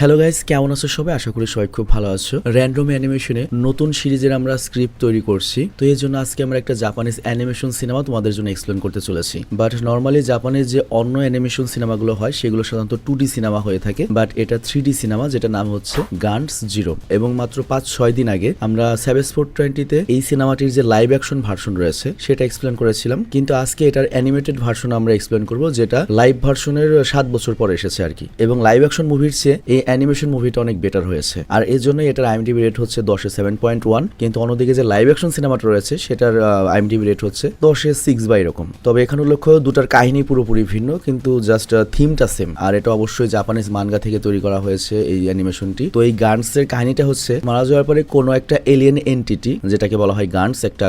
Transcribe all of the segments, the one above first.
Hello guys কেমন আছো সবাই? আশা করি সবাই খুব ভালো আছো। র্যান্ডম অ্যানিমেশনে নতুন সিরিজের আমরা স্ক্রিপ্ট তৈরি করছি। তো এই জন্য আজকে আমরা একটা জাপানিজ অ্যানিমেশন সিনেমা তোমাদের জন্য এক্সপ্লেন করতে চলেছি। বাট নর্মালি জাপানের যে অন্য অ্যানিমেশন সিনেমাগুলো হয়, সেগুলো সাধারণত টু সিনেমা হয়ে থাকে। বাট এটা থ্রি সিনেমা যেটা নাম হচ্ছে গানস জিরো এবং মাত্র পাঁচ ছয় দিন আগে আমরা সেভেন স্পোর্ট টোয়েন্টিতে এই সিনেমাটির যে লাইভ অ্যাকশন ভার্সন রয়েছে, সেটা এক্সপ্লেন করেছিলাম। কিন্তু আজকে এটার অ্যানিমেটেড ভার্সন আমরা এক্সপ্লেন করব, যেটা লাইভ ভার্সনের সাত বছর পরে এসেছে আর কি। এবং লাইভ অ্যাকশন মুভির চেয়ে এই অ্যানিমেশন মুভিটা অনেক বেটার হয়েছে। আর এর জন্যই এটার আইএমডিবি রেট হচ্ছে দশে সেভেন পয়েন্ট ওয়ান কিন্তু অন্যদিকে যে লাইভ অ্যাকশন সিনেমাটা রয়েছে, সেটার আইএমডিবি রেট হচ্ছে দশে সিক্স বা এরকম। তবে এখানে লক্ষ্য দুটার কাহিনী পুরোপুরি ভিন্ন, কিন্তু জাস্ট থিমটা সেম আর এটা অবশ্যই জাপানিজ মানগা থেকে তৈরি করা হয়েছে এই অ্যানিমেশনটি। তো এই গান্স এর কাহিনীটা হচ্ছে, মারা যাওয়ার পরে কোনো একটা এলিয়েন এন্টিটি যেটাকে বলা হয় গানস একটা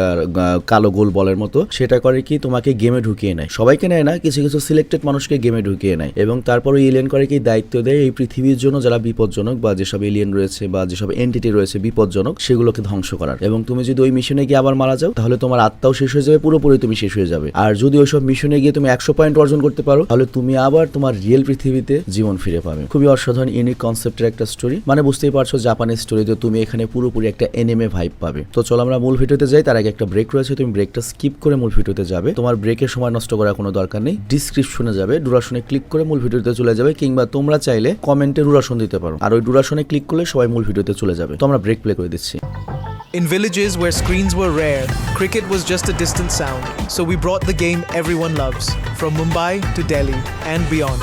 কালো গোল বলের মতো, সেটা করে কি তোমাকে গেমে ঢুকিয়ে নেয়। সবাইকে নেয় না, কিছু কিছু সিলেক্টেড মানুষকে গেমে ঢুকিয়ে নেয়। এবং তারপর ওই এলিয়েন করে কি দায়িত্ব দেয় এই পৃথিবীর জন্য যারা বিপজ্জনক বা যেসব এলিয়েন রয়েছে বা যেসব এন্টিটি রয়েছে বিপজ্জনক, সেগুলোকে ধ্বংস করার। এবং তুমি যদি ওই মিশনে গিয়ে আবার মারা যাও, তাহলে তোমার আত্মাও শেষ হয়ে যাবে, পুরোপুরি তুমি শেষ হয়ে যাবে। আর যদি ওইসব মিশনে গিয়ে তুমি একশো পয়েন্ট অর্জন করতে পারো, তাহলে তুমি আবার তোমার রিয়েল পৃথিবীতে জীবন ফিরে পাবে। খুবই অসাধারণ ইউনিক কনসেপ্টের একটা স্টোরি মানে বুঝতেই পারছ জাপানের স্টোরিতে তুমি এখানে পুরোপুরি একটা এনএমএ ভাইব পাবে। তো চলো আমরা মূল ভিডিওতে যাই, তার আগে একটা ব্রেক রয়েছে, তুমি ব্রেকটা স্কিপ করে মূল ভিডিওতে যাবে। তোমার ব্রেকের সময় নষ্ট করার কোনো দরকার নেই ডিসক্রিপশনে যাবে। ডুরাশনে ক্লিক করে মূল ভিডিওতে চলে যাবে, কিংবা তোমরা চাইলে কমেন্টে ডুরাশন দিতে পারো আর ওই ডুরাশনে ক্লিক করলে সবাই মূল ভিডিওতে চলে যাবে তো আমরা ব্রেক প্লে করে দিচ্ছি In villages where screens were rare, cricket was just a distant sound, so we brought the game everyone loves, from Mumbai to Delhi and beyond.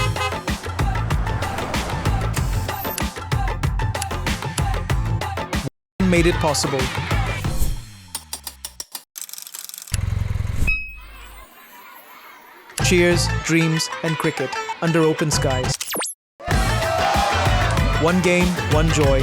Made it possible. Cheers, dreams, and cricket under open skies. One game, one joy,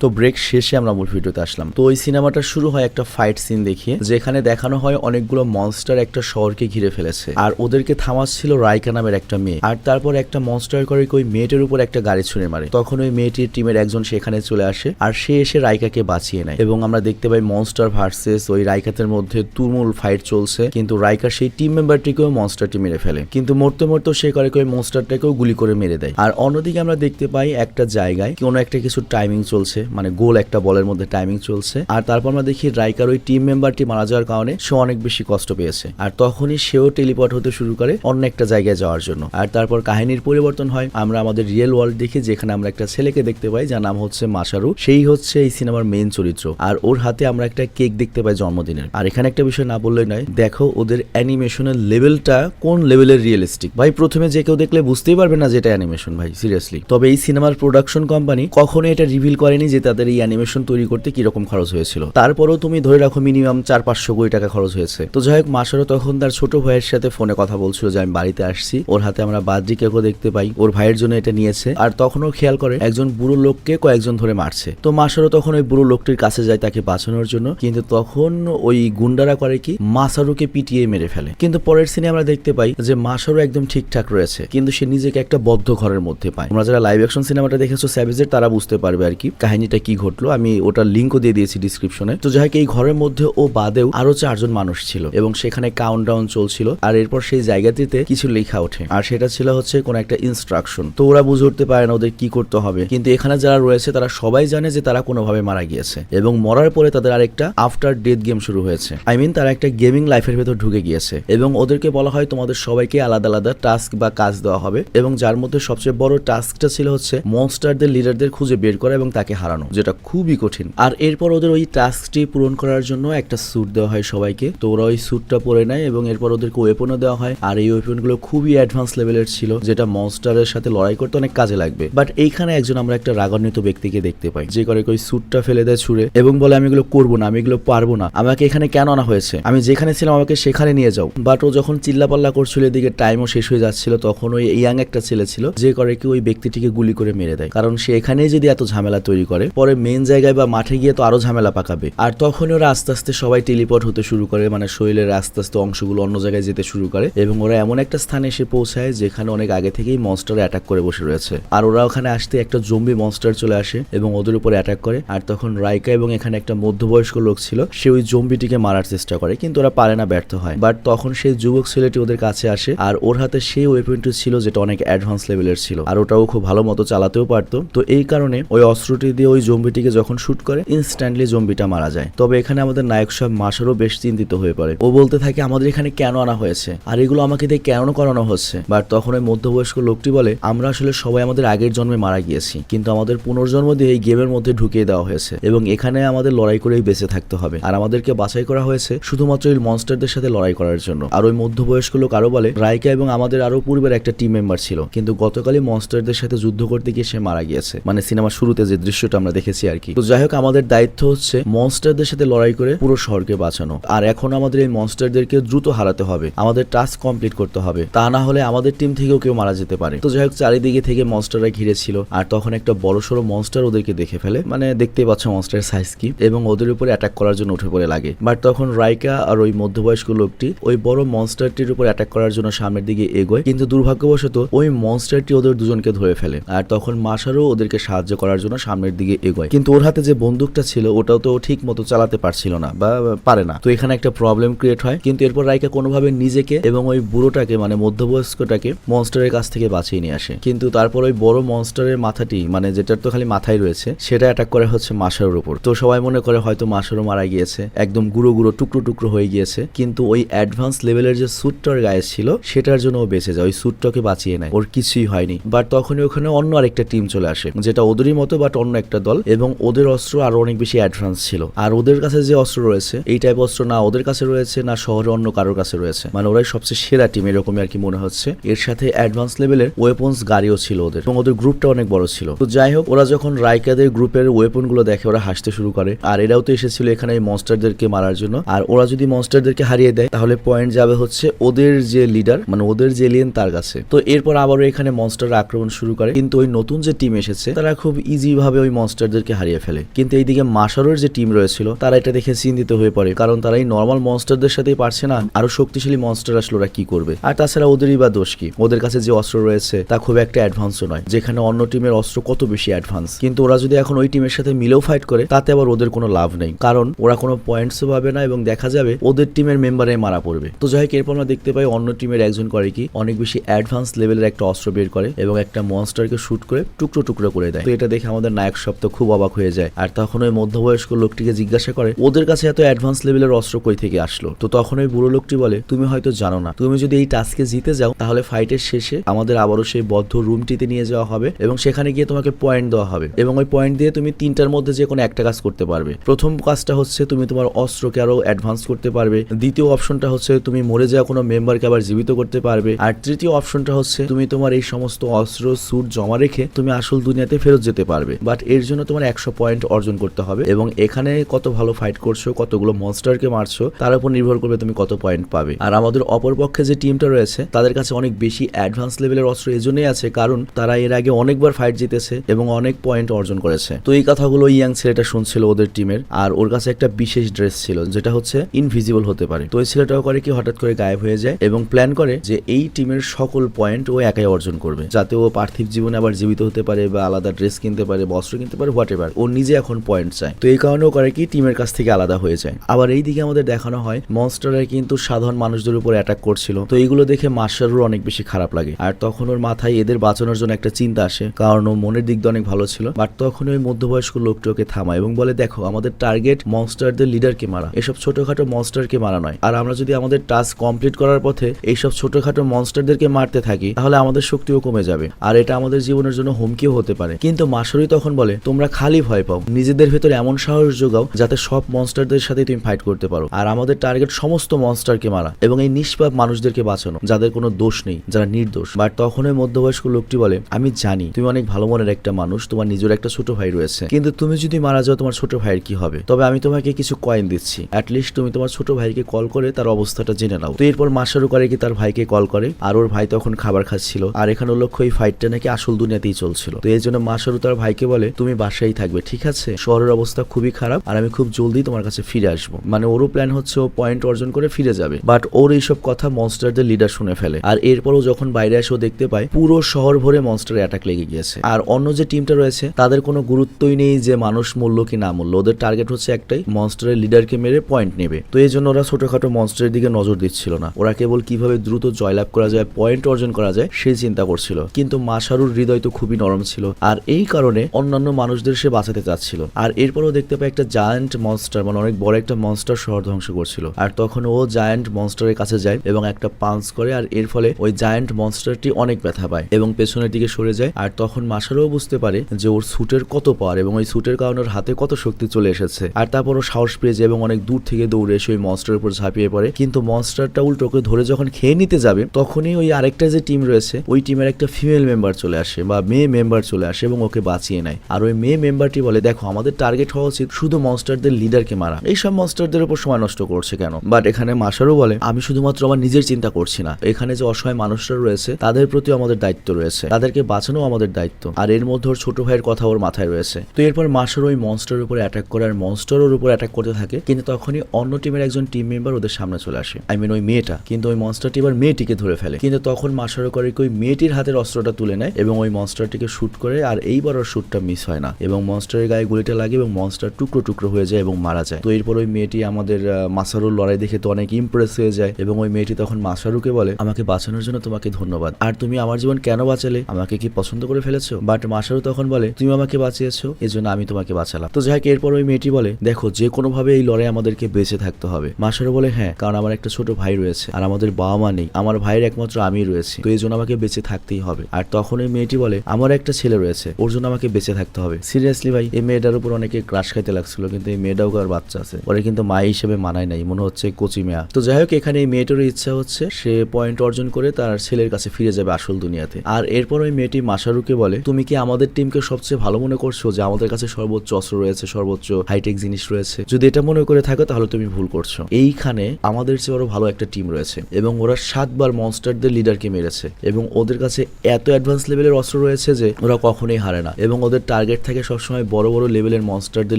তো break শেষে আমরা মূল ভিডিওতে আসলাম। তো ওই সিনেমাটা শুরু হয় একটা ফাইট সিন দেখিয়ে, যেখানে দেখানো হয় অনেকগুলো মনস্টার একটা শহরকে ঘিরে ফেলেছে। আর ওদেরকে থামাচ্ছিল রাইকা নামের একটা মেয়ে। আর তারপর একটা মনস্টার করে ওই মেয়েটার উপর একটা গাড়ি ছুঁড়ে মারে। তখন ওই মেয়েটির টিমের একজন সেখানে চলে আসে আর সে এসে রাইকাকে বাঁচিয়ে নেয়। এবং আমরা দেখতে পাই মনস্টার ভার্সেস ওই রাইকাতের মধ্যে তুমুল ফাইট চলছে। কিন্তু রাইকার সেই টিম মেম্বারটিকেও মনস্টারটি মেরে ফেলে। কিন্তু মরতে মরতেও সে করে ওই মনস্টারটাকেও গুলি করে মেরে দেয়। আর অন্যদিকে আমরা দেখতে পাই একটা জায়গায় কোনো একটা কিছু টাইমিং চলছে। মানে গোল একটা বলের মধ্যে টাইমিং চলছে। আর তারপর আমরা দেখি রাইকার ওই টিম মেম্বারটি মারা যাওয়ার কারণে সে অনেক বেশি কষ্ট পেয়েছে। আর তখনই সেও টেলিপট হতে শুরু করে অন্য একটা জায়গায় যাওয়ার জন্য। আর তারপর কাহিনীর পরিবর্তন হয়। আমরা আমাদের রিয়েল ওয়ার্ল্ড দেখি, যেখানে আমরা একটা ছেলেকে দেখতে পাই, যার নাম হচ্ছে মাসারু সেই হচ্ছে এই সিনেমার মেইন চরিত্র। আর ওর হাতে আমরা একটা কেক দেখতে পাই জন্মদিনের। আর এখানে একটা বিষয় না বললেই নয়, দেখো ওদের অ্যানিমেশনের লেভেলটা কোন লেভেলের রিয়েলিস্টিক ভাই, প্রথমে যে কেউ দেখলে বুঝতেই পারবে না যে এটা অ্যানিমেশন ভাই সিরিয়াসলি তবে এই সিনেমার প্রোডাকশন কোম্পানি কখনো এটা রিভিল করেনি যে তাদের এই অ্যানিমেশন তৈরি করতে কীরকম খরচ হয়েছিল? তারপরেও তুমি ধরে রাখো মিনিমাম চার পাঁচশো কোটি টাকা খরচ হয়েছে। তো যাই হোক মাসারও তখন তার ছোট ভাইয়ের সাথে ফোনে কথা বলছিল যে, আমি বাড়িতে আসছি। ওর হাতে আমরা বাদ্রি কেকও দেখতে পাই। ওর ভাইয়ের জন্য এটা নিয়েছে। আর তখনও খেয়াল করে, একজন বুড়ো লোককে কয়েকজন ধরে মারছে। তো মাসারও তখন ওই বুড়ো লোকটির কাছে যায় তাকে বাঁচানোর জন্য। কিন্তু তখন ওই গুন্ডারা করে কি মাসারুকে পিটিয়ে মেরে ফেলে। কিন্তু পরের সিনে আমরা দেখতে পাই যে মাসারু একদম ঠিকঠাক রয়েছে। কিন্তু সে নিজেকে একটা বদ্ধ ঘরের মধ্যে পায়। আমরা যারা লাইভ অ্যাকশন সিনেমাটা দেখেছ স্যাভেজের তারা বুঝতে পারবে আর কি। কাহিনীটা কি ঘটলো, আমি ওটার লিঙ্কও দিয়ে দিয়েছি ডিসক্রিপশনে তো যাই এই ঘরের মধ্যে ও বাদেও আরও চারজন মানুষ ছিল এবং সেখানে কাউন্ট ডাউন চলছিল। আর এরপর সেই জায়গাটিতে কিছু লেখা ওঠে। আর সেটা ছিল হচ্ছে কোন একটা ইনস্ট্রাকশন তো ওরা বুঝে উঠতে পারে না ওদের কি করতে হবে। কিন্তু এখানে যারা রয়েছে, তারা সবাই জানে যে তারা কোনোভাবে মারা গিয়েছে। এবং মরার পরে তাদের আরেকটা আফটার ডেথ গেম শুরু হয়েছে। আই মিন তারা একটা গেমিং লাইফের ভেতর ঢুকে গিয়েছে। এবং ওদেরকে বলা হয় তোমাদের সবাইকে আলাদা আলাদা টাস্ক বা কাজ দেওয়া হবে। এবং যার মধ্যে সবচেয়ে বড় টাস্কটা ছিল হচ্ছে মনস্টারদের লিডারদের খুঁজে বের করা এবং তাকে হারানো। যেটা খুবই কঠিন। আর এরপর ওদের ওই টাস্কটি পূরণ করার জন্য একটা স্যুট দেওয়া হয় সবাইকে। তো ওরা ওই স্যুটটা পরে নেয় এবং এরপর ওদেরকে ওয়েপনও দেওয়া হয়। আর এই ওয়েপনগুলো খুবই অ্যাডভান্স লেভেলের ছিল, যেটা মনস্টারের সাথে লড়াই করতে অনেক কাজে লাগবে। বাট এইখানে একজন আমরা একটা রাগান্বিত ব্যক্তিকে দেখতে পাই, যে করে ওই স্যুটটা ফেলে দেয় ছুড়ে এবং বলে, আমি এগুলো করব না, আমি এগুলো পারব না। আমাকে এখানে কেন আনা হয়েছে? আমি যেখানে ছিলাম আমাকে সেখানে নিয়ে যাও। বাট ও যখন চিল্লাপাল্লা করছিল, এদিকে টাইমও শেষ হয়ে যাচ্ছিল, তখন ওই ইয়াং একটা ছেলে ছিল, যে করে কি ওই ব্যক্তিটিকে গুলি করে মেরে দেয়। কারণ সে এখানেই যদি এত ঝামেলা তৈরি করে করে, পরে মেন জায়গায় বা মাঠে গিয়ে তো আরও ঝামেলা পাকাবে। আর তখন ওরা আস্তে আস্তে সবাই টেলিপোর্ট হতে শুরু করে মানে শরীরের আস্তে আস্তে অংশগুলো অন্য জায়গায় যেতে শুরু করে এবং ওরা এমন একটা স্থানে এসে পৌঁছায় যেখানে অনেক আগে থেকেই মনস্টার অ্যাটাক করে বসে রয়েছে। আর ওরা ওখানে আসতে একটা জম্বি মনস্টার চলে আসে এবং ওদের উপর অ্যাটাক করে। আর তখন রাইকা এবং এখানে একটা মধ্যবয়স্ক লোক ছিল, সে ওই জম্বিটিকে মারার চেষ্টা করে, কিন্তু ওরা পারে না, ব্যর্থ হয়। বাট তখন সেই যুবক ছেলেটি ওদের কাছে আসে, আর ওর হাতে সেই ওয়েপনটি ছিল যেটা অনেক অ্যাডভান্স লেভেলের ছিল। আর ওটাও খুব ভালো মতো চালাতেও পারতো। তো এই কারণে ওই অস্ত্রটি দিয়ে ওই জম্বিটিকে যখন শুট করে ইনস্ট্যান্টলি জম্বিটা মারা যায়। তবে এখানে আমাদের নায়ক সাহেব মাসারও বেশ চিন্তিত হয়ে পড়ে। ও বলতে থাকে, আমাদের এখানে কেন আনা হয়েছে? আর এগুলো আমাকে দিয়ে কেন করানো হচ্ছে? বাট তখন ওই মধ্যবয়স্ক লোকটি বলে, আমরা আসলে সবাই আমাদের আগের জন্মে মারা গিয়েছি, কিন্তু আমাদের পুনর্জন্ম দিয়ে এই গেমের মধ্যে ঢুকিয়ে দেওয়া হয়েছে এবং এখানে আমাদের লড়াই করেই বেঁচে থাকতে হবে। আর আমাদেরকে বাছাই করা হয়েছে শুধুমাত্র এই মনস্টারদের সাথে লড়াই করার জন্য। আর ওই মধ্যবয়স্ক লোক আরও বলে, রাইকা এবং আমাদের আরও পূর্বের একটা টিম মেম্বার ছিল, কিন্তু গতকালই মনস্টারদের সাথে যুদ্ধ করতে গিয়ে সে মারা গিয়েছে। মানে সিনেমার শুরুতে যে দৃশ্যটা আমরা দেখেছি আর কি। তো যাই হোক আমাদের দায়িত্ব হচ্ছে মনস্টারদের সাথে লড়াই করে পুরো শহরকে বাঁচানো। আর এখন আমাদের এই মনস্টারদেরকে দ্রুত হারাতে হবে। আমাদের টাস্ক কমপ্লিট করতে হবে। তা না হলে আমাদের টিম থেকেও কেউ মারা যেতে পারে। তো যাই হোক চারিদিকে থেকে মনস্টাররা ঘিরে ছিল। আর তখন একটা বড় সড়ো মনস্টার ওদেরকে দেখে ফেলে। মানে দেখতেই পাচ্ছ মনস্টারের সাইজ কি। এবং ওদের উপরে অ্যাটাক করার জন্য উঠে পড়ে লাগে। বাট তখন রাইকা আর ওই মধ্যবয়স্ক লোকটি ওই বড় মনস্টারটির উপর অ্যাটাক করার জন্য সামনের দিকে এগোয়। কিন্তু দুর্ভাগ্যবশত ওই মনস্টারটি ওদের দুজনকে ধরে ফেলে। আর তখন মাসারও ওদেরকে সাহায্য করার জন্য সামনের দিকে এগোয়। কিন্তু ওর হাতে যে বন্দুকটা ছিল, ওটাও তো ঠিক মতো চালাতে পারছিল না বা পারে না। তো এখানে একটা প্রবলেম ক্রিয়েট হয়। কিন্তু এরপর রাইকা কোনোভাবে নিজেকে এবং ওই বুড়োটাকে মানে মধ্যবয়স্কটাকে মনস্টারের কাছ থেকে বাঁচিয়ে নিয়ে আসে। কিন্তু তারপর ওই বড় মনস্টারের মাথাটি মানে যেটার তো খালি মাথায় রয়েছে, সেটা অ্যাটাক করে হচ্ছে মাসারোর উপর। তো সবাই মনে করে হয়তো মাসারও মারা গিয়েছে, একদম গুঁড়ো গুঁড়ো, টুকরো টুকরো হয়ে গিয়েছে। কিন্তু ওই অ্যাডভান্স লেভেলের যে স্যুটটার গায়ে ছিল, সেটার জন্য ও বেঁচে যায়, ওই স্যুটটাকে বাঁচিয়ে নেয়। ওর কিছুই হয়নি। বাট তখনই ওখানে অন্য আরেকটা টিম চলে আসে, যেটা ওদেরই মতো বাট অন্য একটা দল এবং ওদের অস্ত্র আরও অনেক বেশি অ্যাডভান্স ছিল। আর ওদের কাছে যে অস্ত্র রয়েছে, এই টাইপ অস্ত্র না ওদের কাছে রয়েছে, না শহরে অন্য কারোর কাছে রয়েছে। মানে ওরাই সবচেয়ে সেরা টিম এরকমই আর কি মনে হচ্ছে। এর সাথে অ্যাডভান্স লেভেলের ওয়েপন্স গাড়িও ছিল ওদের এবং ওদের গ্রুপটা অনেক বড় ছিল। তো যাই হোক, ওরা যখন রাইকাদের গ্রুপের ওয়েপনগুলো দেখে, ওরা হাসতে শুরু করে। আর এরাও তো এসেছিল এখানে এই মনস্টারদেরকে মারার জন্য। আর ওরা যদি মনস্টারদেরকে হারিয়ে দেয়, তাহলে পয়েন্ট যাবে হচ্ছে ওদের যে লিডার মানে ওদের যে এলিয়েন তার কাছে। তো এরপর আবারও এখানে মনস্টার আক্রমণ শুরু করে। কিন্তু ওই নতুন যে টিম এসেছে, তারা খুব ইজি ভাবে ওই মনস্টারদেরকে হারিয়ে ফেলে। কিন্তু এইদিকে মাসারোর যে টিম রয়েছিল, তারা এটা দেখে চিন্তিত হয়ে পড়ে, কারণ তারা এই নর্মাল মনস্টারদের সাথেই পারছে না, আরও শক্তিশালী মনস্টার আসলে ওরা কি করবে। আর তাছাড়া ওদেরই বা দোষ কি? ওদের কাছে যে অস্ত্র রয়েছে, তা খুব একটা অ্যাডভান্সও নয়, যেখানে অন্য টিমের অস্ত্র কত বেশি অ্যাডভান্স কিন্তু ওরা যদি এখন ওই টিমের সাথে মিলেও ফাইট করে, তাতে আবার ওদের কোনো লাভ নেই, কারণ ওরা কোনো পয়েন্টসও পাবে না এবং দেখা যাবে ওদের টিমের মেম্বারে মারা পড়বে। তো যাই হোক, এরপর আমরা দেখতে পাই অন্য টিমের একজন করে কি, অনেক বেশি অ্যাডভান্স লেভেলের একটা অস্ত্র বের করে এবং একটা মনস্টারকে শুট করে টুকরো টুকরো করে দেয়। তো এটা দেখে আমাদের নায়ক সব তো খুব অবাক হয়ে যায়। আর তখন ওই মধ্যবয়স্ক লোকটিকে জিজ্ঞাসা করে, ওদের কাছে এত অ্যাডভান্স লেভেলের অস্ত্র কই থেকে আসলো? তো তখন ওই বুড়ো লোকটি বলে, তুমি হয়তো জানো না। তুমি যদি এই টাস্কে জিতে যাও, তাহলে ফাইটের শেষে আমাদের আবারও সেই বদ্ধ রুমটিতে নিয়ে যাওয়া হবে এবং সেখানে গিয়ে তোমাকে পয়েন্ট দেওয়া হবে। এবং ওই পয়েন্ট দিয়ে তুমি তিনটার মধ্যে যে কোনো একটা কাজ করতে পারবে। প্রথম কাজটা হচ্ছে তুমি তোমার অস্ত্রকে আরও অ্যাডভান্স করতে পারবে। দ্বিতীয় অপশনটা হচ্ছে তুমি মরে যাওয়া কোনো মেম্বারকে আবার জীবিত করতে পারবে। আর তৃতীয় অপশনটা হচ্ছে তুমি তোমার এই সমস্ত অস্ত্র স্যুট জমা রেখে তুমি আসল দুনিয়াতে ফেরত যেতে পারবে। বাট এর জন্য তোমার একশো পয়েন্ট অর্জন করতে হবে এবং এখানে কত ভালো ফাইট করছ, কতগুলো মনস্টারকে মারছো, তার উপর নির্ভর করবে তুমি কত পয়েন্ট পাবে। আর আমাদের অপরপক্ষে যে টিমটা রয়েছে, তাদের কাছে অনেক বেশি অ্যাডভান্স লেভেলের অস্ত্র এজন্যই আছে, কারণ তারা এর আগে অনেকবার ফাইট জিতেছে এবং অনেক পয়েন্ট অর্জন করেছে। তো এই কথাগুলো ইয়াং ছেলেটা শুনছিল ওদের টিমের আর ওর কাছে একটা বিশেষ ড্রেস ছিল, যেটা হচ্ছে ইনভিজিবল হতে পারে। তো ওই ছেলেটাও করে কি, হঠাৎ করে গায়েব হয়ে যায় এবং প্ল্যান করে যে এই টিমের সকল পয়েন্ট ও একাই অর্জন করবে, যাতে ও পার্থিব জীবনে আবার জীবিত হতে পারে বা আলাদা ড্রেস কিনতে পারে বস্ত্র কিনতে পারে হোয়াট এভার ও নিজে এখন পয়েন্ট চায়। তো এই কারণেও করে কি টিমের কাছ থেকে আলাদা হয়ে যায়। আবার এই দিকে আমাদের দেখানো হয় মনস্টাররা কিন্তু সাধারণ মানুষদের উপর অ্যাটাক করছিল। তো এইগুলো দেখে মার্শারুর অনেক বেশি খারাপ লাগে। আর তখন ওর মাথায় এদের বাঁচানোর জন্য একটা চিন্তা আসে, কারণ ও মনের দিক দিয়ে অনেক ভালো ছিল। বাট তখন ওই মধ্যবয়স্ক লোকটি ওকে থামায় এবং বলে, দেখো, আমাদের টার্গেট মনস্টারদের লিডারকে মারা। এসব ছোটখাটো মনস্টারকে মারা নয়। আর আমরা যদি আমাদের টাস্ক কমপ্লিট করার পথে এইসব ছোটখাটো মনস্টারদেরকে মারতে থাকি, তাহলে আমাদের শক্তিও কমে যাবে। আর এটা আমাদের জীবনের জন্য হুমকিও হতে পারে। কিন্তু মাসুরি তখন বলে তোমরা খালি ভয় পাও। নিজেদের ভেতরে এমন সাহস যোগাও যাতে সব মনস্টারদের সাথে তুমি ফাইট করতে পারো। আর আমাদের টার্গেট সমস্ত মনস্টারকে মারা এবং এই নিষ্পাপ মানুষদেরকে বাঁচানো, যাদের কোনো দোষ নেই, যারা নির্দোষ। বাট তখনই মধ্যবয়স্ক লোকটি বলে, আমি জানি তুমি অনেক ভালো মনের একটা মানুষ, তোমার নিজের একটা ছোট ভাই রয়েছে। কিন্তু তুমি যদি মারা যাও, তোমার ছোট ভাইয়ের কি হবে? তবে আমি তোমাকে কিছু কয়েন দিচ্ছি। অ্যাটলিস্ট তুমি তোমার ছোট ভাইকে কল করে তার অবস্থাটা জেনে নাও। তো এরপর মাসারু করে কি তার ভাইকে কল করে? আর ওর ভাই তখন খাবার খাচ্ছিল। আর এখানে লক্ষ্য, এই ফাইটটা নাকি আসল দুনিয়াতেই চলছিল। তো এই জন্য মাসারু তার ভাইকে বলে, তুমি তুমি বাসায় থাকবে, ঠিক আছে? শহরের অবস্থা খুবই খারাপ আর আমি খুব জলদি তোমার কাছে ফিরে আসব। মানে ওরও প্ল্যান হচ্ছে ও পয়েন্ট অর্জন করে ফিরে যাবে। বাট ওর এইসব কথা মনস্টারদের লিডার শুনে ফেলে। আর এরপরও যখন বাইরে ও দেখতে পায়, পুরো শহর ভরে মনস্টার অ্যাটাক লেগে গিয়েছে। আর অন্য যে টিমটা রয়েছে, তাদের কোনো গুরুত্বই নেই যে মানুষ মূল্য কি না মূল্য। ওদের টার্গেট হচ্ছে একটাই মনস্টারের লিডারকে মেরে পয়েন্ট নেবে। তো এই জন্য ওরা ছোটখাটো মনস্টারের দিকে নজর দিচ্ছিল না। ওরা কেবল কীভাবে দ্রুত জয়লাভ করা যায় পয়েন্ট অর্জন করা যায়, সেই চিন্তা করছিল। কিন্তু মাসারুর হৃদয় তো খুবই নরম ছিল। আর এই কারণে অন্যান্য মানুষদের সে বাঁচাতে চাচ্ছিল। আর এরপরও দেখতে পায় একটা জায়ান্ট মনস্টার মানে অনেক বড় একটা মনস্টার শহর ধ্বংস করছিল। আর তখন ও জায়ান্ট মনস্টারের কাছে যায় এবং একটা পাঞ্চ করে আর এর ফলে ওই জায়ান্ট মনস্টারটি অনেক ব্যথা পায় এবং পেছনের দিকে সরে যায়। আর তখন মাসারও বুঝতে পারে যে ওর স্যুটের কত পাওয়ার এবং ওই স্যুটের কারণে ওর হাতে কত শক্তি চলে এসেছে। আর তারপর ও সাহস পেয়ে যায় এবং অনেক দূর থেকে দৌড়ে এসে ওই মনস্টারের উপর ঝাঁপিয়ে পড়ে। কিন্তু মনস্টারটা উল্টো করে ধরে যখন খেয়ে নিতে যাবে, তখনই ওই আরেকটা যে টিম রয়েছে, ওই টিমের একটা ফিমেল মেম্বার চলে আসে বা মেয়ে মেম্বার চলে আসে এবং ওকে বাঁচিয়ে নেয়। আর ওই মেয়ে মেম্বারটি বলে, দেখো, আমাদের টার্গেট হওয়া উচিত শুধু মনস্টারদের লিডারকে মারা। এইসব মনস্টারদের উপর সময় নষ্ট করছে কেন? বাট এখানে মাসারও বলে, আমি শুধুমাত্র আমার নিজের চিন্তা করছি না। এখানে যে অসহায় মানুষরা রয়েছে, তাদের প্রতি আমাদের দায়িত্ব রয়েছে। তাদেরকে বাঁচানো আমাদের দায়িত্ব। আর এর মধ্যে ওর ছোট ভাইয়ের কথা ওর মাথায় রয়েছে। তো এরপর মাসার ওই মনস্টারের উপর অ্যাটাক করে আর মনস্টার ওর উপর অ্যাটাক করতে থাকে। কিন্তু তখনই অন্য টিমের একজন টিম মেম্বার ওদের সামনে চলে আসে। আই মিন ওই মেয়েটা। কিন্তু ওই মনস্টারটি এবার মেয়েটিকে ধরে ফেলে। কিন্তু তখন মাসারও করে ওই মেয়েটির হাতের অস্ত্রটা তুলে নেয় এবং ওই মনস্টারটিকে শুট করে আর এইবার ওর শুটটা মিস হয় না। এবং মনস্টারের গায়ে গুলিটা লাগে এবং মনস্টার টুকরো টুকরো হয়ে যায় এবং মারা যায়। তো এরপর ওই মেয়েটি আমাদের মাসারুর লড়াই দেখে তো অনেক ইমপ্রেস হয়ে যায় এবং ওই মেয়েটি তখন মাসারুকে বলে, আমাকে বাঁচানোর জন্য তোমাকে ধন্যবাদ। আর তুমি আমার জীবন কেন বাঁচালে? আমাকে কি পছন্দ করে ফেলেছো? বাট মাসারু তখন বলে, তুমি আমাকে বাঁচিয়েছো এই জন্য আমি তোমাকে বাঁচালাম। তো যাই এরপর ওই মেয়েটি বলে, দেখো, যে কোনো ভাবে এই লড়াই আমাদেরকে বেঁচে থাকতে হবে। মাসারু বলে হ্যাঁ কারণ আমার একটা ছোট ভাই রয়েছে আর আমাদের বাবা মা নেই। আমার ভাইয়ের একমাত্র আমি রয়েছি। তো এই জন্য আমাকে বেঁচে থাকতেই হবে। আর তখন ওই মেয়েটি বলে, আমার একটা ছেলে রয়েছে, ওর জন্য আমাকে বেঁচে থাকতে হবে। সিরিয়াসলি ভাই, এই মেয়েটার উপর অনেকে ক্রাশ খাইতে লাগছিল, কিন্তু এই মেয়েটাও আর বাচ্চা আছে। পরে কিন্তু মা হিসেবে মানায় নাই, মনে হচ্ছে কচি মেয়া। তো যাই হোক, এখানে এই মেয়েটারও ইচ্ছা হচ্ছে, সে পয়েন্ট অর্জন করে তার ছেলের কাছে ফিরে যাবে আসল দুনিয়াতে। আর এরপর ওই মেয়েটি মাসারুকে বলে, তুমি কি আমাদের টিমকে সবচেয়ে ভালো মনে করছ যে আমাদের কাছে সর্বোচ্চ অস্ত্র রয়েছে, সর্বোচ্চ হাইটেক জিনিস রয়েছে? যদি এটা মনে করে থাকো, তাহলে তুমি ভুল করছ। এইখানে আমাদের চেয়ে আরও ভালো একটা টিম রয়েছে, এবং ওরা সাতবার মনস্টারদের লিডারকে মেরেছে, এবং ওদের কাছে এত অ্যাডভান্স লেভেলের অস্ত্র রয়েছে যে ওরা কখনোই হারে না, এবং ওদের টার্গেট থাকে সবসময় বড় বড় লেভেলের মনস্টারদের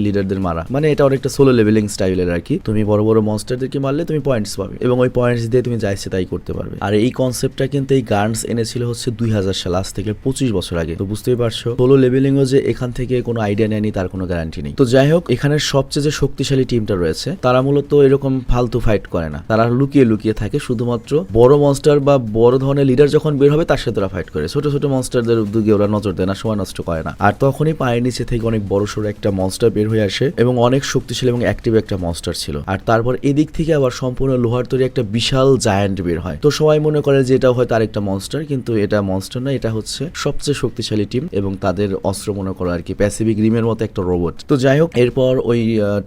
লিডারদের মারা। মানে এটা অনেকটা সোলো লেভেলিং স্টাইলের আর কি। তুমি বড় বড় মনস্টারদেরকে মারলে তুমি পয়েন্টস পাবে। এবং ওই পয়েন্টস দিয়ে তুমি যা ইচ্ছে তাই করতে পারবে। আর এই কনসেপ্টটা কিন্তু এই গার্নস এনেছিল হচ্ছে দুই হাজার সাল, আজ থেকে পঁচিশ বছর আগে। তো বুঝতেই পারছ সোলো লেভেলিংও যে এখান থেকে কোনো আইডিয়া নেয়নি, তার কোনো গ্যারান্টি নেই। তো যাই হোক, এখানে সবচেয়ে যে শক্তিশালী টিমটা রয়েছে, তারা মূলত এরকম ফালতু ফাইট করে না। তারা লুকিয়ে লুকিয়ে থাকে, শুধুমাত্র বড় মনস্টার বা বড় ধরনের লিডার যখন বের হবে, তার সাথে ওরা ফাইট করে। ছোট ছোট মনস্টারদের উদ্যোগে ওরা নজর দেয় না, সময় নষ্ট করে না। আর তখনই পায়ের নিচে থেকে অনেক বড় সড়ো একটা মনস্টার বের হয়ে আসে এবং অনেক শক্তিশালী এবং অ্যাক্টিভ একটা মনস্টার ছিল। আর তারপর এদিক থেকে আবার সম্পূর্ণ লোহার তৈরি একটা বিশাল জায়ান্ট বের হয়। তো সবাই মনে করে যে এটা হয়তো আরেকটা মনস্টার কিন্তু এটা মনস্টার না, এটা হচ্ছে সবচেয়ে শক্তিশালী টিম এবং তাদের অস্ত্র মনে করো আর কি প্যাসিফিক রিমের মতো একটা রোবট তো যাই হোক, এরপর ওই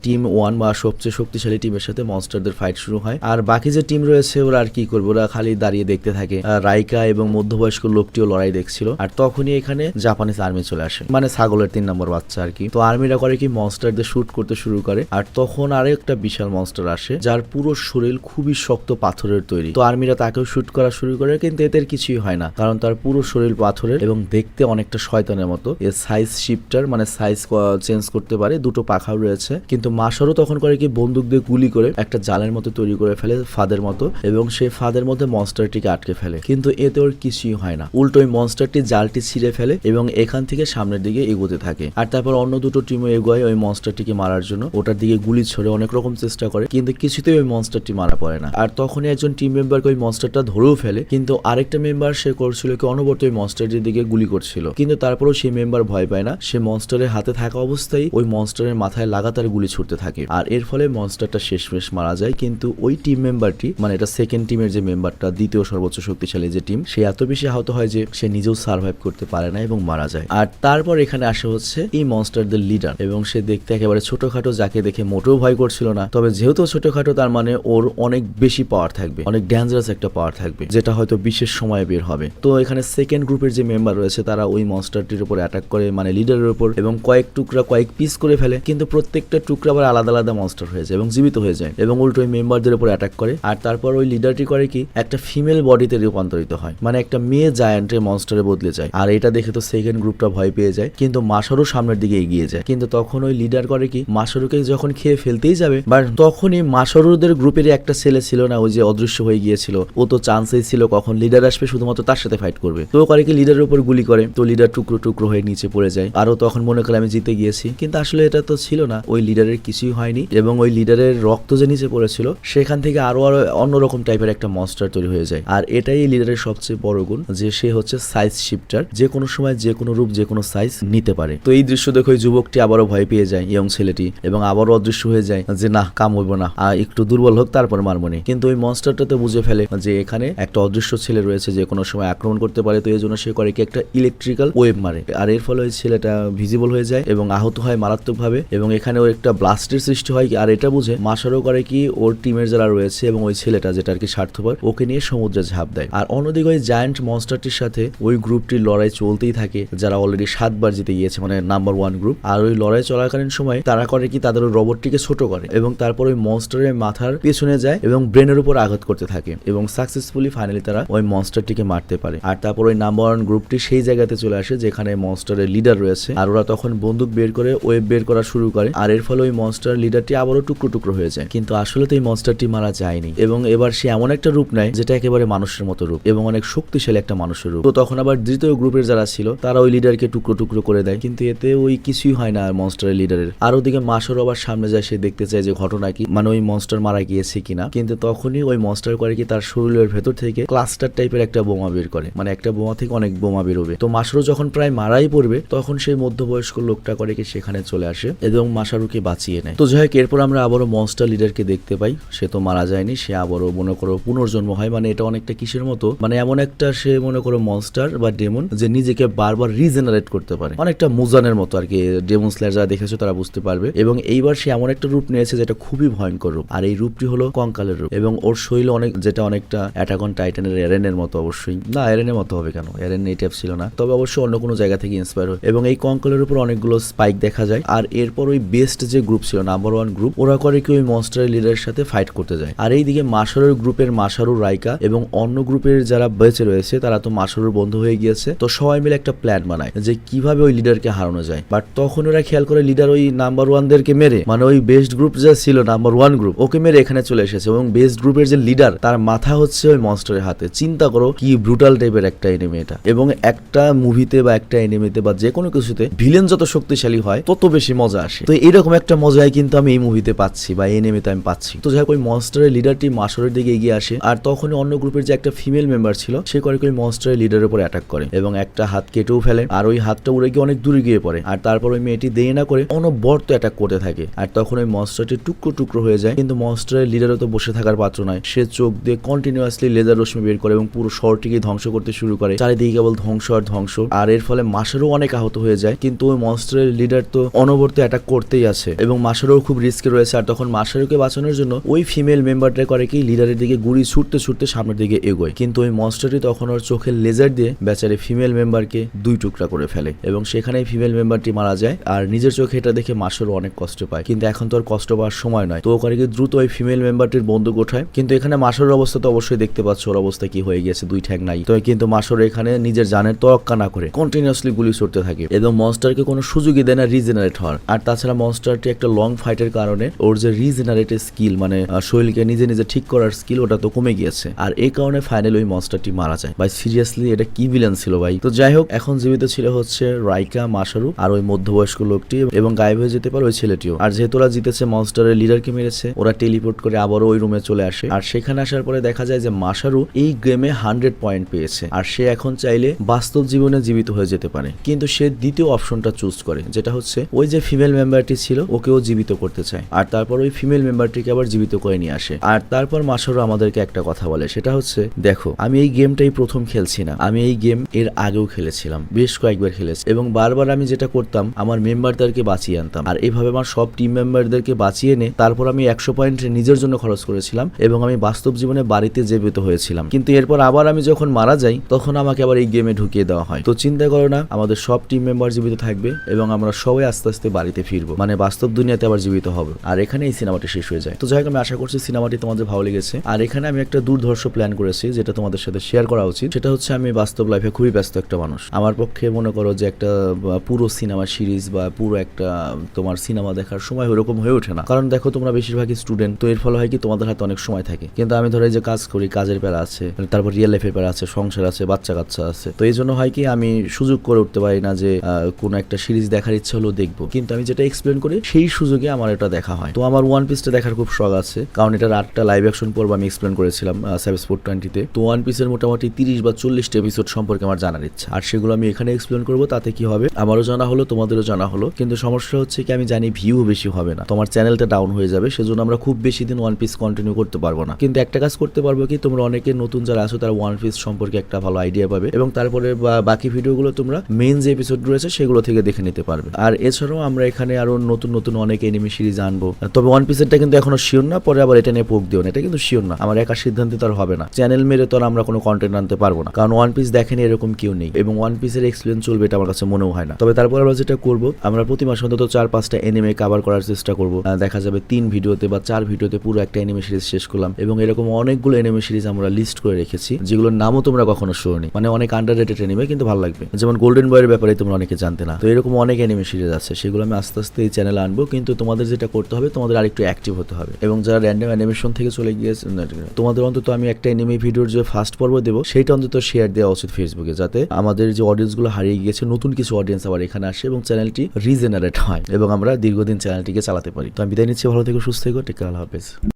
টিম ওয়ান বা সবচেয়ে শক্তিশালী টিমের সাথে মনস্টারদের ফাইট শুরু হয়। আর বাকি যে টিম রয়েছে, ওরা আর কি করবে? ওরা খালি দাঁড়িয়ে দেখতে থাকে। রাইকা এবং মধ্যবয়স্ক লোকটিও লড়াই দেখছিল। আর তখনই এখানে জাপানিজ আর্মি চলে আসে। মানে ছাগলের তিন নম্বর বাচ্চা আর কি। তো আর্মিরা করে কি মনস্টারদের শুট করতে শুরু করে। আর তখন আরও একটা বিশাল মনস্টার আসে, যার পুরো শরীর খুবই শক্ত পাথরের তৈরি। তো আর্মিরা তাকেও শুট করা শুরু করে, কিন্তু এদের কিছুই হয় না। কারণ তার পুরো শরীর পাথরের এবং দেখতে অনেকটা শয়তানের মতো। এর সাইজ শিফটার মানে সাইজ চেঞ্জ করতে পারে, দুটো পাখাও রয়েছে। কিন্তু মাসারও তখন করে কি বন্দুক দিয়ে গুলি করে একটা জালের মতো তৈরি করে ফেলে ফাদের মতো এবং সেই ফাদের মধ্যে মনস্টারটিকে আটকে ফেলে। কিন্তু এতে ওর কিছুই হয় না। উল্টো ওই মনস্টারটি জালটি ছিঁড়ে ফেলে এবং এখান থেকে সামনের দিকে এগোতে থাকে। আর তারপর অন্য দুটো টিমও এগোয় ওই মনস্টারটিকে মারার জন্য। ওটার দিকে গুলি ছড়ে অনেক রকম চেষ্টা করে, কিন্তু কিছুতেই ওই মনস্টারটি মারা পড়ে না। আর তখনই একজন টিম মেম্বারকে ওই মনস্টারটা ধরেও ফেলে, কিন্তু আরেকটা মেম্বার সে করছিল কি অনবরত ওই মনস্টারটির দিকে গুলি করছিল। কিন্তু তারপরেও সেই মেম্বার ভয় পায় না। সে মনস্টারের হাতে থাকা অবস্থায় ওই মনস্টারের মাথায় লাগাতার গুলি ছুটতে থাকে। আর এর ফলে মনস্টারটা শেষমেশ মারা যায়, কিন্তু ওই টিম মেম্বারটি মানে এটা সেকেন্ড টিমের যে মেম্বারটা দ্বিতীয় সর্বোচ্চ শক্তিশালী যে টিম সে এত বেশি আহত হয় যে সে নিজেও সার্ভাইভ করতে পারে না এবং মারা যায়। আর তারপর এখানে আসে হচ্ছে এই মনস্টারদের লিডার এবং সে দেখতে একেবারে ছোটখাটো, যাকে দেখে মোটেও ভয় করছিল না। তবে যেহেতু ছোটখাটো, তার মানে ওর অনেক বেশি পাওয়ার থাকবে, অনেক ডেঞ্জারাস একটা পাওয়ার থাকবে, যেটা হয়তো বিশেষ সময়ে বের হবে। তো এখানে সেকেন্ড গ্রুপের যে মেম্বার রয়েছে, তারা ওই মনস্টারটির উপর অ্যাটাক করে মানে লিডারের উপর, এবং কয়েক টুকরা, কয়েক পিস করে ফেলে। কিন্তু প্রত্যেকটা টুকরা আবার আলাদা আলাদা মনস্টার হয়ে যায় এবং জীবিত হয়ে যায় এবং উল্টো ওই মেম্বারদের উপর অ্যাটাক করে। আর তারপর ওই লিডারটি করে কি, একটা ফিমেল বডিতে রূপান্তরিত হয় মানে একটা মেয়ে জায়ান্টের মনস্টারে বদলে যায়। আর এটা দেখে তো সেকেন্ড গ্রুপটা ভয় পেয়ে যায়। কিন্তু মাসারু সামনের দিকে এগিয়ে যায়। কিন্তু তখন ওই লিডার করে কি? মাসারুকে যখন খেয়ে ফেলতেই যাবে বাট তখনই মাসারুদের গ্রুপের একটা ছেলে ছিল না, ওই যে অদৃশ্য হয়ে গিয়েছিল। ও তো চান্সেই ছিল, কখন লিডার আসবে শুধুমাত্র তার সাথে ফাইট করবে। তো করে কি লিডারের উপর গুলি করে। তো লিডার টুকরো টুকরো হয়ে নিচে পড়ে যায়। আরও তখন মনে করে, আমি জিতে গিয়েছি। কিন্তু আসলে এটা তো ছিল না। ওই লিডারের কিছুই হয়নি এবং ওই লিডারের রক্ত যে নিচে পড়েছিল, সেখান থেকে আরও আরও অন্যরকম টাইপের একটা মনস্টার তৈরি হয়ে যায়। আর এটাই লিডারের সবচেয়ে বড় গুণ, যে সে হচ্ছে সাইজ শিফটার যে কোনো সময়, যে কোনো রূপ, যে কোনো সাইজ নিতে পারে। তো এই দৃশ্য দেখে ওই যুবকটি আবারও ভয় পেয়ে যায়, ইয়ং ছেলেটি, এবং আবারও অদৃশ্য হয়ে যায় যে, না, কাম হইব না। আর একটু দুর্বল হোক, তারপর মারমনি কিন্তু ওই মনস্টারটা তো বুঝে ফেলে যে, এখানে একটা অদৃশ্য ছেলে রয়েছে যে, কোনো সময় আক্রমণ করতে পারে। তো এই জন্য সে করে কি একটা ইলেকট্রিক্যাল ওয়েভ মারে। আর এর ফলে ওই ছেলেটা ভিজিবল হয়ে যায় এবং আহত হয় মারাত্মকভাবে। এবং এখানে ওর একটা ব্লাস্টের সৃষ্টি হয় আর এটা বুঝে মাসারও করে কি, ওর টিমের যারা রয়েছে এবং ওই ছেলেটা যেটা আর কি স্বার্থপর, ওকে নিয়ে সমুদ্রে ঝাঁপ দেয়। আর অন্যদিকে ওই জায়ান্ট মনস্টারটির সাথে ওই গ্রুপটির লড়াই চলতেই থাকে, যারা অলরেডি সাতবার জিতে গিয়েছে। মানে নাম্বার ওয়ান গ্রুপ আর ওই লড়াই চলাকালীন সময় তারা করে কি, তাদের ওই রোবটটিকে ছোট করে এবং তারপর ওই মনস্টারের মাথার পেছনে যায় এবং ব্রেনের উপর আঘাত করতে থাকে এবং সাকসেসফুলি ফাইনালি তারা ওই মনস্টারটিকে মারতে পারে। আর তারপর ওই নাম্বার ওয়ান গ্রুপটি সেই জায়গাতে চলে আসে যেখানে মনস্টারের লিডার রয়েছে। আর ওরা তখন বন্দুক বের করে ওয়েব বের করা শুরু করে। আর এর ফলে ওই মনস্টার লিডারটি আবারও টুকরো টুকরো হয়ে যায়। কিন্তু আসলে তো এই মনস্টারটি মারা যায়নি এবং এবার সে এমন একটা রূপ নেয় যেটা একেবারে মানুষের মতো রূপ এবং অনেক শক্তিশালী একটা মানুষের রূপ। তো তখন আবার দ্বিতীয় গ্রুপের যারা ছিল, তারা ওই লিডারকে টুকরো টুকরো করে দেয়। কিন্তু এতে ওই কিছুই হয় না মনস্টারের লিডারের আর ওদিকে মাসর আবার সামনে যায়, সে দেখতে চায় যে ঘটনা কি মানে ওই মনস্টার মারা গিয়েছে কিনা। কিন্তু তখনই ওই মনস্টার করে কি তার শরীরের ভেতর থেকে ক্লাস্টার টাইপের একটা বোমা বের করে। মানে একটা বোমা থেকে অনেক বোমা বেরোবে। তো মাসরও যখন প্রায় মারাই পড়বে, তখন সেই মধ্যবয়স্ক লোকটা করে কি সেখানে চলে আসে এবং মাসারুকে বাঁচিয়ে নেয়। তো যাই হোক, এরপর আমরা আবারও মনস্টার লিডারকে দেখতে পাই। সে তো মারা যায়নি, সে আবারও মনে করো পুনর্জন্ম হয়। মানে এটা অনেকটা কিসের মতো? মানে এমন একটা সে মনে করো মনস্টার বা ডেমন যে নিজেকে বারবার রিজেনারেট করতে পারে। অনেকটা মুজানের মতো আর কি ডেমন স্ল্যার যারা দেখেছ তারা বুঝতে পারবে। এবং এইবার সে এমন একটা রূপ নিয়েছে যেটা খুবই ভয়ঙ্কর রূপ। আর এই রূপটি হলো কঙ্কালের রূপ। এবং ওর শৈল অনেক, যেটা অনেকটা অ্যাটাকন টাইটানের এরেনের মতো অবশ্যই। না এরেনের মতো হবে কেন? এরেন এই টাইপ ছিল না। তবে অবশ্যই অন্য কোনো জায়গা থেকে ইন্সপায়ার হয়। এবং এই কঙ্কালের উপর অনেকগুলো স্পাইক দেখা যায়। আর এরপর ওই বেস্ট যে গ্রুপ ছিল নাম্বার ওয়ান গ্রুপ ওরা করে কি ওই মনস্টারের লিডারের সাথে ফাইট করতে যায়। আর এইদিকে মাসারুর গ্রুপের মাসারু রাইকা এবং অন্য গ্রুপের যারা বেঁচে রয়েছে, তারা তো মাসারুর বন্ধু হয়ে গিয়েছে। তো সবাই মিলে একটা প্ল্যান বানায় যে কীভাবে ওই লিডারকে হারানো যায়। বাট তখন ওরা খেয়াল করে লিডার ওই নাম্বার ওয়ানদেরকে মেরে। মানে ওই বেস্ট গ্রুপ যে ছিল নাম্বার ওয়ান গ্রুপ ওকে মেরে এখানে চলে এসেছে। এবং বেস্ট গ্রুপের যে লিডার তার মাথা হচ্ছে ওই মনস্টারের হাতে। চিন্তা করো কি ব্রুটাল টাইপের একটা এনিমি এটা। এবং একটা মুভিতে বা একটা এনিমিতে বা যে কোনো কিছুতে ভিলেন যত শক্তিশালী হয়, তত বেশি মজা আসে। তো এরকম একটা মজাই কিন্তু আমি এই মুভিতে পাচ্ছি বা এনিমিতে আমি পাচ্ছি। তো যাই ওই মনস্টারের লিডারটি মাসরের দিকে এগিয়ে আসে। আর তখনই অন্য গ্রুপের যে একটা ফিমেল মেম্বার ছিল, সে করে ওই মনস্টারের লিডারের উপর অ্যাটাক করে। এবং একটা হাত কেটেও ফেলে। আর ওই হাতটা উড়ে গিয়ে অনেক দূরে গিয়ে পড়ে। আর তারপর ওই মেয়েটি দেরি না করে অনবর্ত অ্যাটাক করতে থাকে। আর তখন ওই মনস্টারটি টুকরো টুকরো হয়ে যায়। কিন্তু মনস্টারের লিডারও তো বসে থাকার পাত্র নয়। সে চোখ দিয়ে কন্টিনিউয়াসলি লেজার রশ্মি বের করে এবং পুরো শহরটিকে ধ্বংস করতে শুরু করে। চারিদিকে কেবল ধ্বংস আর ধ্বংস। আর এর ফলে মাসেরও অনেক আহত হয়ে যায়। কিন্তু ওই মনস্টারের লিডার তো অনবর্ত অ্যাটাক করতেই আছে। এবং মাসেরও খুব রিস্কে রয়েছে। আর তখন মাসেরোকে বাঁচানোর জন্য ওই ফিমেল মেম্বারটা করে কি লিডারের দিকে গুড়ি ছুটতে ছুটতে সামনের দিকে এগোয়। কিন্তু ওই মনস্টারটি তখন ওর চোখের লেজার দিয়ে বেচারে ফিমেল মেম্বারকে দুই টুকরা করে ফেলে। এবং সেখানেই ফিমেল মেম্বারটি মারা যায়। আর নিজের চোখে এটা দেখে মাসেরও অনেক কষ্ট পায়। কিন্তু এখন তো আর কষ্ট পাওয়ার সময় নয়। তো ও করে দ্রুত ওই ফিমেল মেম্বারটির বন্দুক ওঠায়। কিন্তু এখানে মাসের অবস্থা তো অবশ্যই দেখতে পাচ্ছ, ওর অবস্থা কি হয়ে গেছে দুই ঠ্যাং নাই। তো কিন্তু মাসর এখানে নিজের জানের তরক্কা না করে কন্টিনিউসলি গুলি ছুটতে থাকে। এবং মনস্টারকে কোনো সুযোগই দেয় না রিজেনারেট হওয়ার। আর তাছাড়া মনস্টারটি একটা লং ফাইটের কারণে ওর যে রিজেনারেটের স্কিল মানে শরীরকে নিজে নিজে ঠিক করার স্কিল ওটা তো কমে গিয়েছে। আর এই কারণে ফাইনালি ওই মনস্টারটি মারা যায়। ভাই সিরিয়াসলি এটা কি ভিলেন ছিল ভাই? তো যাই হোক, এখন জীবিত ছিল হচ্ছে রাইকা মাসারু আর ওই মধ্যবয়স্ক লোকটি এবং গায়েব হয়ে যেতে পারে ওই ছেলেটিও। আর যেহেতু ওরা জিতেছে মনস্টারের লিডারকে মেরেছে, ওরা টেলিপোর্ট করে আবারও ওই রুমে চলে আসে। আর সেখানে আসার পরে দেখা যায় যে মাসারু এই গেমে হান্ড্রেড পয়েন্ট পেয়েছে। আর সে এখন চাইলে বাস্তব জীবনে জীবিত হয়ে যেতে পারে। কিন্তু সে দ্বিতীয় অপশনটা চুজ করে, যেটা হচ্ছে ওই যে ফিমেল মেম্বারটি ছিল, ওকেও জীবিত করতে চায়। আর তারপর ওই ফিমেল মেম্বারটিকে আবার জীবিত করে নিয়ে আসে। আর তারপর মাসারু আমাদেরকে একটা কথা বলে, সেটা হচ্ছে, দেখো, আমি এই গেমটাই প্রথম খেলছি না। আমি এই গেম এর আগেও খেলেছিলাম, বেশ কয়েকবার খেলেছি এবং বারবার আমি যেটা করতাম, আমার মেম্বারদেরকে বাঁচিয়ে আনতাম। আর এইভাবে আমার সব টিম মেম্বারদেরকে বাঁচিয়ে এনে তারপর আমি একশো পয়েন্ট নিজের জন্য খরচ করেছিলাম এবং আমি বাস্তব জীবনে বাড়িতে জীবিত হয়েছিলাম। কিন্তু এরপর আবার আমি যখন মারা যাই, তখন আমাকে আবার এই গেমে ঢুকিয়ে দেওয়া হয়। তো চিন্তা করো না, আমাদের সব টিম মেম্বার জীবিত থাকবে এবং আমরা সবাই আস্তে আস্তে বাড়িতে ফিরবো। মানে বাস্তব দুনিয়াতে আবার জীবিত হবে। আর এখানে এই সিনেমাটি শেষ হয়ে যায়। তো যাই হোক, আমি আশা করছি সিনেমাটি তোমাদের ভালো লেগেছে। আর এখানে আমি একটা দুর্ধর্ষ প্ল্যান করেছি, যেটা তোমাদের সাথে শেয়ার করা উচিত। সেটা হচ্ছে আমি বাস্তব লাইফে খুবই ব্যস্ত একটা মানুষ। আমার পক্ষে মনে করো যে একটা পুরো সিনেমা সিরিজ বা পুরো একটা তোমার সিনেমা দেখার সময় ওরকম হয়ে ওঠে না। কারণ দেখো তোমরা বেশিরভাগই স্টুডেন্ট তো এর ফলে হয় কি তোমাদের হাতে অনেক সময় থাকে। কিন্তু আমি ধরো যে কাজ করি, কাজের বেলা আছে তারপর রিয়েল লাইফের বেলা আছে, সংসার আছে বাচ্চা কাচ্চা আছে। তো এই জন্য হয় কি আমি সুযোগ করে উঠতে পারি না যে কোনো একটা সিরিজ দেখার ইচ্ছা হলো দেখব। কিন্তু আমি যেটা এক্সপ্লেন করি, সেই সুযোগে আমার এটা দেখা হয়। তো আমার ওয়ান পিসটা দেখার খুব শখ আছে, কারণ এটার আটটা লাইভ অ্যাকশন পর্ব আমি এক্সপ্লেন করেছিলাম সেভেন স্পোর্ট টোয়েন্টিতে তো ওয়ান পিসের মোটামুটি তিরিশ বা চল্লিশটা এপিসোড সম্পর্কে আমার জানার ইচ্ছা। আর সেগুলো আমি এখানে এক্সপ্লেন করব, তাতে কি হবে? আমারও জানা হলো, তোমাদেরও জানা হলো। কিন্তু সমস্যা হচ্ছে কি, আমি জানি ভিউ বেশি হবে না। তোমার চ্যানেলটা ডাউন হয়ে যাবে, সেজন্য আমরা খুব বেশি দিন ওয়ান পিস কন্টিনিউ করতে পারব না। কিন্তু একটা কাজ করতে পারব কি, তোমরা অনেকে নতুন যারা আছো, তারা ওয়ান পিস সম্পর্কে একটা ভালো আইডিয়া পাবে। এবং তারপরে বাকি ভিডিওগুলো তোমরা মেইন যে এপিসোড রয়েছে, সেগুলো থেকে দেখে নিতে পারবে। আর এছাড়াও আমরা এখানে আরও নতুন নতুন অনেক এনিমি সিরিজ আনব। তবে ওয়ান পিসেরটা কিন্তু এখনও শিওর না, পরে আবার এটা নিয়ে পোক দিও না। এটা কিন্তু শিওর না। আমার একা সিদ্ধান্তে তো আর হবে না। চ্যানেল মেরে তো আমরা কোনো কন্টেন্ট আনতে পারব না। কারণ ওয়ান পিস দেখেনি এরকম কেউ নেই। এবং ওয়ান পিসের এক্সপিরিয়েন্স চলবে এটা আমার কাছে মনেও হয় না। তবে তারপর আমরা যেটা করব, আমরা প্রতি মাসে অন্তত চার, পাঁচটা এনিমে কভার করার চেষ্টা করব। দেখা যাবে তিন ভিডিওতে বা চার ভিডিওতে পুরো একটা এনিমে সিরিজ শেষ করলাম এবং এরকম অনেকগুলো এনিমে সিরিজ আমরা লিস্ট করে রেখেছি, যেগুলোর নামও তোমরা কখনো শুনি মানে অনেক আন্ডার রেটেড এনিমে কিন্তু ভালো লাগবে। যেমন গোল্ডেন বয়ের ব্যাপারে তোমরা অনেকে জানতে না। তো এরকম অনেক এনিমে সিরিজ আছে, সেগুলো আমি আস্তে আস্তে এই চ্যানেলে আনব, কিন্তু তোমাদের যেটা করতে হবে, তোমাদের আরেকটু অ্যাক্টিভ হতে হবে। এবং যারা র্যান্ডম অ্যানিমেশন থেকে চলে গিয়েছে তোমাদের অন্তত আমি একটা এনিমে ভিডিওর যে ফার্স্ট পর্ব দেবো, সেটা অন্তত শেয়ার দেওয়া উচিত ফেসবুকে যাতে আমাদের যে অডিয়েন্সগুলো হারিয়ে গিয়েছে, নতুন কিছু অডিয়েন্স আবার এখানে আসে এবং চ্যানেলটি রিজেনারেট হয় এবং আমরা দীর্ঘদিন চ্যানেলটিকে চালাতে পারি। তো আমি বিদায় নিচ্ছি, ভালো থেকে, সুস্থ থেকো টেক হাফেজ।